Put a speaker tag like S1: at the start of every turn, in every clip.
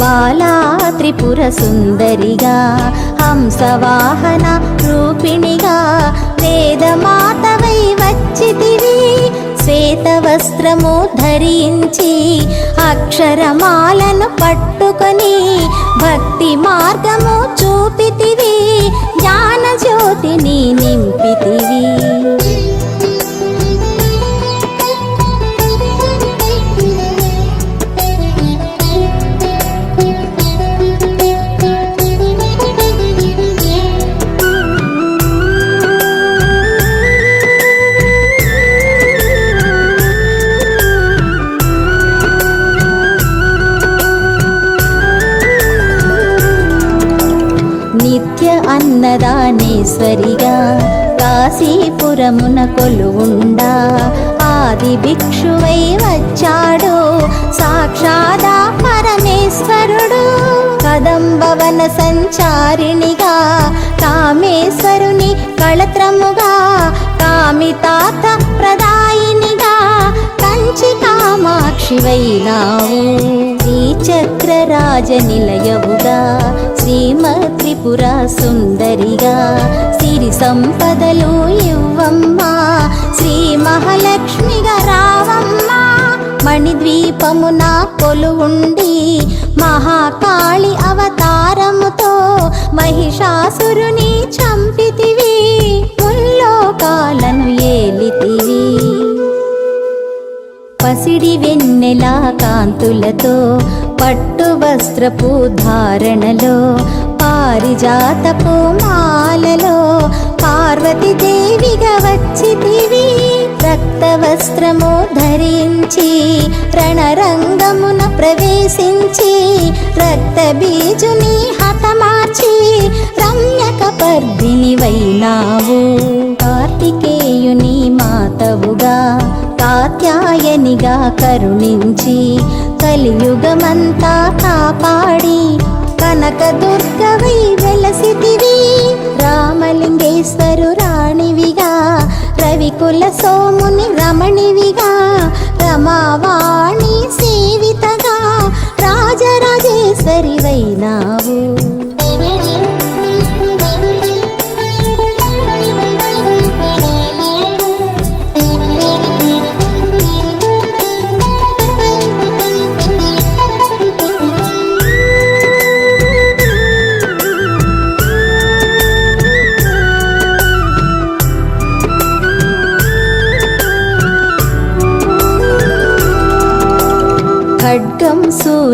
S1: బాలా త్రిపుర సుందరిగా హంసవాహన రూపిణిగా వేదమాతవై వచ్చితివి శ్వేతవస్త్రము ధరించి అక్షరమాలను పట్టుకొని భక్తి మార్గము చూపితివి జ్ఞానజ్యోతిని నింపితి అన్నదానేశ్వరిగా కాశీపురమున కొలువుండా. ఆది భిక్షువై వచ్చాడు సాక్షాదా పరమేశ్వరుడు. కదంబవన సంచారిణిగా కామేశ్వరుని కళత్రముగా కామితాత ప్రదాయినిగా కంచి కామాక్షివైనావు. శ్రీచక్ర రాజ నిలయవుగా శ్రీమ త్రిపుర సుందరిగా. సిరి సంపదలు ఇవ్వమ్మా శ్రీ మహాలక్ష్మిగా రావమ్మా. మణిద్వీపమున కొలువుండి మహాకాళి అవతారముతో మహిషాసురు వెన్నెల కాంతులతో పట్టు వస్త్రపు ధారణలో పారిజాతపు మాలలో పార్వతీదేవిగా వచ్చితివి. రక్త వస్త్రము ధరించి రణరంగమున ప్రవేశించి రక్త బీజుని హతమార్చి రమ్యక పర్దిని వైనావు కార్తికేయుని మాతవుగా కాత్యాయనిగా కరుణించి కలియుగమంతా కాపాడి కనక దుర్గవై వెలసితివి రామలింగేశ్వరు రాణివిగా రవికుల సోముని రమణివిగా రమావాణి సేవితగా రాజరాజేశ్వరివైనావు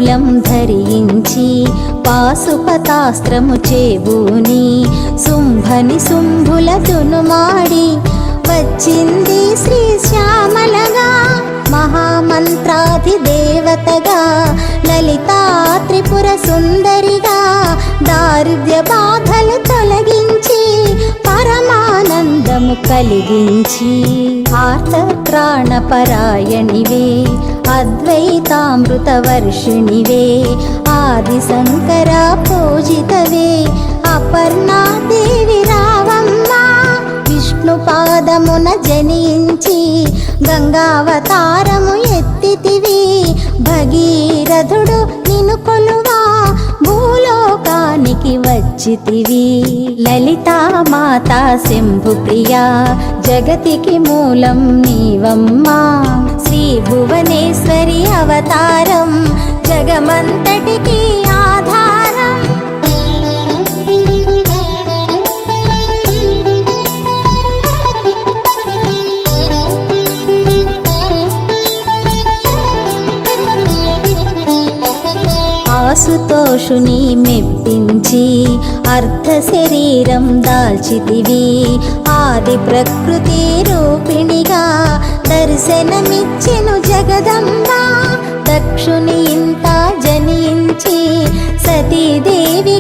S1: మూలం ధరించి పాశుపతాస్త్రము చేబూని. శుంభని శుంభుల తునుమాడి వచ్చింది శ్రీ శ్యామలగా మహామంత్రాధి దేవతగా లలితా త్రిపుర సుందరిగా దారిద్ర్య బాధలు తొలగించి పరమానందము కలిగించి ఆర్త ప్రాణపరాయణివే అద్వైతామృత వర్షిణివే ఆది శంకర పూజితవే అపర్ణా దేవి రావమ్మా విష్ణు పాదమున జనించి గంగావతారము వచ్చితివి లలితా మాతా శంభు ప్రియా జగతికి మూలం నీవమ్మా. శ్రీ భువనేశ్వరి అవతారం జగమంతటికి ఆధారం. ఆశుతోషుని మెప్పించి అర్ధ శరీరం దాల్చితివి. ఆది ప్రకృతి రూపిణిగా దర్శనమిచ్చెను జగదంబా. దక్షుని ఇంత జనించి సతీదేవి